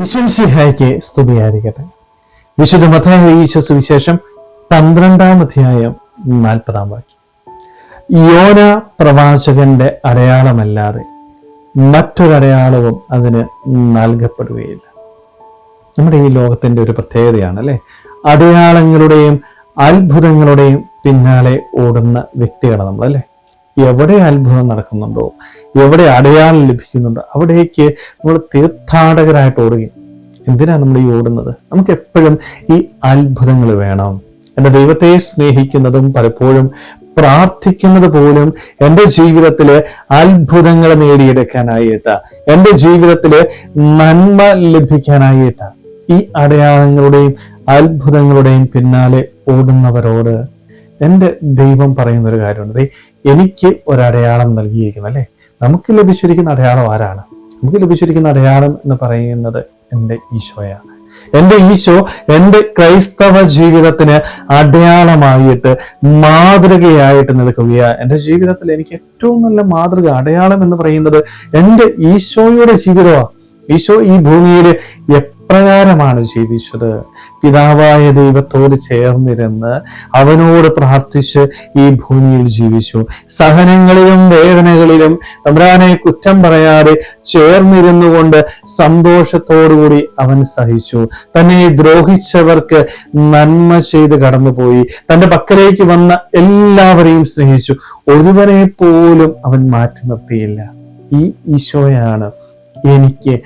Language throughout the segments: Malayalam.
വിശ്വംസിഹായ്ക്ക് സ്തുതിയായിരിക്കട്ടെ. വിശുദ്ധ മത്തായി അറിയിച്ച സുവിശേഷം പന്ത്രണ്ടാം അധ്യായം നാൽപ്പതാം വാക്യം. യോന പ്രവാചകന്റെ അടയാളമല്ലാതെ മറ്റൊരടയാളവും അതിന് നൽകപ്പെടുകയില്ല. നമ്മുടെ ഈ ലോകത്തിന്റെ ഒരു പ്രത്യേകതയാണ് അല്ലെ അടയാളങ്ങളുടെയും അത്ഭുതങ്ങളുടെയും പിന്നാലെ ഓടുന്ന വ്യക്തികളാണ് നമ്മൾ അല്ലെ എവിടെ അത്ഭുതം നടക്കുന്നുണ്ടോ? എവിടെ അടയാളം ലഭിക്കുന്നുണ്ടോ? അവിടേക്ക് നമ്മൾ തീർത്ഥാടകരായിട്ട് ഓടുകയും എന്തിനാണ് നമ്മൾ ഈ ഓടുന്നത്? നമുക്ക് എപ്പോഴും ഈ അത്ഭുതങ്ങൾ വേണം. എന്റെ ദൈവത്തെ സ്നേഹിക്കുന്നതും പലപ്പോഴും പ്രാർത്ഥിക്കുന്നത് പോലും എന്റെ ജീവിതത്തിൽ അത്ഭുതങ്ങൾ നേടിയെടുക്കാനായിട്ട്. എന്റെ ജീവിതത്തിൽ നന്മ ലഭിക്കാനായിട്ട്. ഈ അടയാളങ്ങളുടെയും അത്ഭുതങ്ങളുടെയും പിന്നാലെ ഓടുന്നവരോട് എന്റെ ദൈവം പറയുന്ന ഒരു കാര്യമുണ്ട് എനിക്ക് ഒരടയാളം നൽകിയിരിക്കുന്നു അല്ലേ? നമുക്ക് ലഭിച്ചിരിക്കുന്ന അടയാളം ആരാണ്? നമുക്ക് ലഭിച്ചിരിക്കുന്ന അടയാളം എന്ന് പറയുന്നത് എന്റെ ഈശോയാണ്. എന്റെ ഈശോ എന്റെ ക്രൈസ്തവ ജീവിതത്തിന് അടയാളമായിട്ട് മാതൃകയായിട്ട് നിൽക്കുകയാണ്. എന്റെ ജീവിതത്തിൽ എനിക്ക് ഏറ്റവും നല്ല മാതൃക അടയാളം എന്ന് പറയുന്നത് എന്റെ ഈശോയുടെ ജീവിതമാണ്. ഈശോ ഈ ഭൂമിയിൽ എപ്രകാരമാണ് ജീവിച്ചത്? പിതാവായ ദൈവത്തോട് ചേർന്നിരുന്ന് അവനോട് പ്രാർത്ഥിച്ച് ഈ ഭൂമിയിൽ ജീവിച്ചു. സഹനങ്ങളിലും വേദനകളിലും തമ്പ്രാനെ കുറ്റം പറയാതെ ചേർന്നിരുന്നു കൊണ്ട് സന്തോഷത്തോടുകൂടി അവൻ സഹിച്ചു. തന്നെ ദ്രോഹിച്ചവർക്ക് നന്മ ചെയ്ത് കടന്നുപോയി. തന്റെ പക്കലേക്ക് വന്ന എല്ലാവരെയും സ്നേഹിച്ചു. ഒരുവനെ പോലും അവൻ മാറ്റി നിർത്തിയില്ല. ഈ ഈശോയാണ് എനിക്ക്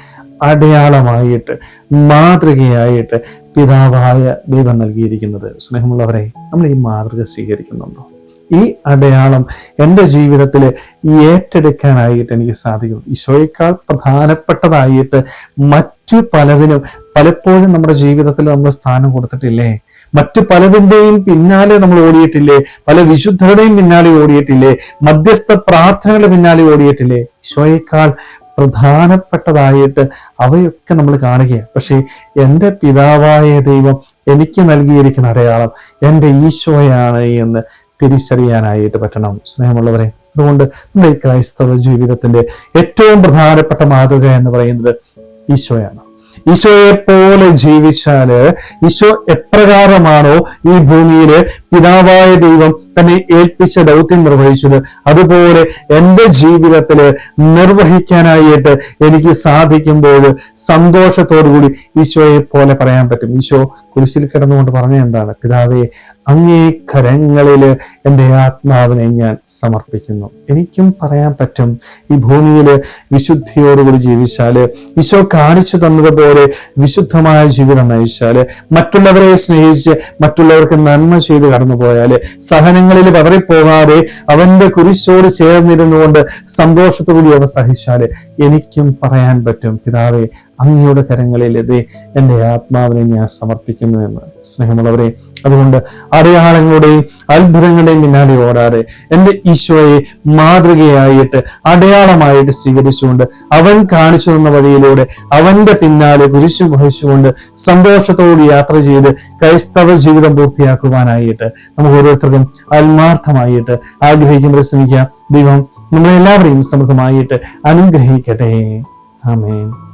അടയാളമായിട്ട് മാതൃകയായിട്ട് പിതാവായ ദൈവം നൽകിയിരിക്കുന്നത്. സ്നേഹമുള്ളവരെ നമ്മൾ ഈ മാതൃക സ്വീകരിക്കുന്നുണ്ടോ? ഈ അടയാളം എന്റെ ജീവിതത്തിൽ ഏറ്റെടുക്കാനായിട്ട് എനിക്ക് സാധിക്കും. ഈശോയേക്കാൾ പ്രധാനപ്പെട്ടതായിട്ട് മറ്റു പലതിനും പലപ്പോഴും നമ്മുടെ ജീവിതത്തിൽ നമ്മൾ സ്ഥാനം കൊടുത്തിട്ടില്ലേ? മറ്റു പലതിന്റെയും പിന്നാലെ നമ്മൾ ഓടിയിട്ടില്ലേ? പല വിശുദ്ധരുടെയും പിന്നാലെ ഓടിയിട്ടില്ലേ? മധ്യസ്ഥ പ്രാർത്ഥനകളുടെ പിന്നാലെ ഓടിയിട്ടില്ലേ? ഈശോയേക്കാൾ പ്രധാനപ്പെട്ടതായിട്ട് അവയൊക്കെ നമ്മൾ കാണുകയാണ്. പക്ഷേ എന്റെ പിതാവായ ദൈവം എനിക്ക് നൽകിയിരിക്കുന്ന അടയാളം എന്റെ ഈശോയാണ് എന്ന് തിരിച്ചറിയാനായിട്ട് പറ്റണം. സ്നേഹമുള്ളവരെ അതുകൊണ്ട് നമ്മുടെ ക്രൈസ്തവ ജീവിതത്തിന്റെ ഏറ്റവും പ്രധാനപ്പെട്ട മാതൃക എന്ന് പറയുന്നത് ഈശോയാണ്. ഈശോയെ പോലെ ജീവിച്ചാൽ ഈശോ എപ്രകാരമാണോ ഈ ഭൂമിയിൽ പിതാവായ ദൈവം തന്നെ ഏൽപ്പിച്ച ദൗത്യം നിർവഹിച്ചത്. അതുപോലെ എന്റെ ജീവിതത്തിൽ നിർവഹിക്കാനായിട്ട് എനിക്ക് സാധിക്കുമ്പോൾ സന്തോഷത്തോടുകൂടി ഈശോയെ പോലെ പറയാൻ പറ്റും. ഈശോ കുരിശിൽ കിടന്നുകൊണ്ട് പറഞ്ഞ എന്താണ്? പിതാവേ അങ്ങേ കരങ്ങളിൽ എന്റെ ആത്മാവിനെ ഞാൻ സമർപ്പിക്കുന്നു. എനിക്കും പറയാൻ പറ്റും ഈ ഭൂമിയിൽ വിശുദ്ധിയോടുകൂടി ജീവിച്ചാൽ ഈശോ കാണിച്ചു തന്നതുപോലെ വിശുദ്ധമായ ജീവിതം നയിച്ചാൽ മറ്റുള്ളവരെ സ്നേഹിച്ച് മറ്റുള്ളവർക്ക് നന്മ ചെയ്ത് കടന്നു പോയാൽ സഹനങ്ങളിൽ പതറിപ്പോകാതെ അവന്റെ കുരിശോട് ചേർന്നിരുന്നുകൊണ്ട് സന്തോഷത്തോടുകൂടി അവ സഹിച്ചാൽ എനിക്കും പറയാൻ പറ്റും. പിതാവേ അങ്ങയുടെ കരങ്ങളിൽ ഇത് എന്റെ ആത്മാവിനെ ഞാൻ സമർപ്പിക്കുന്നു എന്ന്. സ്നേഹമുള്ളവരെ അതുകൊണ്ട് അടയാളങ്ങളുടെയും അത്ഭുതങ്ങളുടെയും പിന്നാലെ ഓടാതെ എന്റെ ഈശോയെ മാതൃകയായിട്ട് അടയാളമായിട്ട് സ്വീകരിച്ചുകൊണ്ട് അവൻ കാണിച്ചു തന്ന വഴിയിലൂടെ അവന്റെ പിന്നാലെ കുരിശു വഹിച്ചുകൊണ്ട് സന്തോഷത്തോട് യാത്ര ചെയ്ത് ക്രൈസ്തവ ജീവിതം പൂർത്തിയാക്കുവാനായിട്ട് നമുക്ക് ഓരോരുത്തർക്കും ആത്മാർത്ഥമായിട്ട് ആഗ്രഹിക്കുമ്പോൾ ശ്രമിക്കാം ദൈവം നമ്മളെല്ലാവരെയും സമൃദ്ധമായിട്ട് അനുഗ്രഹിക്കട്ടെ. ആമേൻ.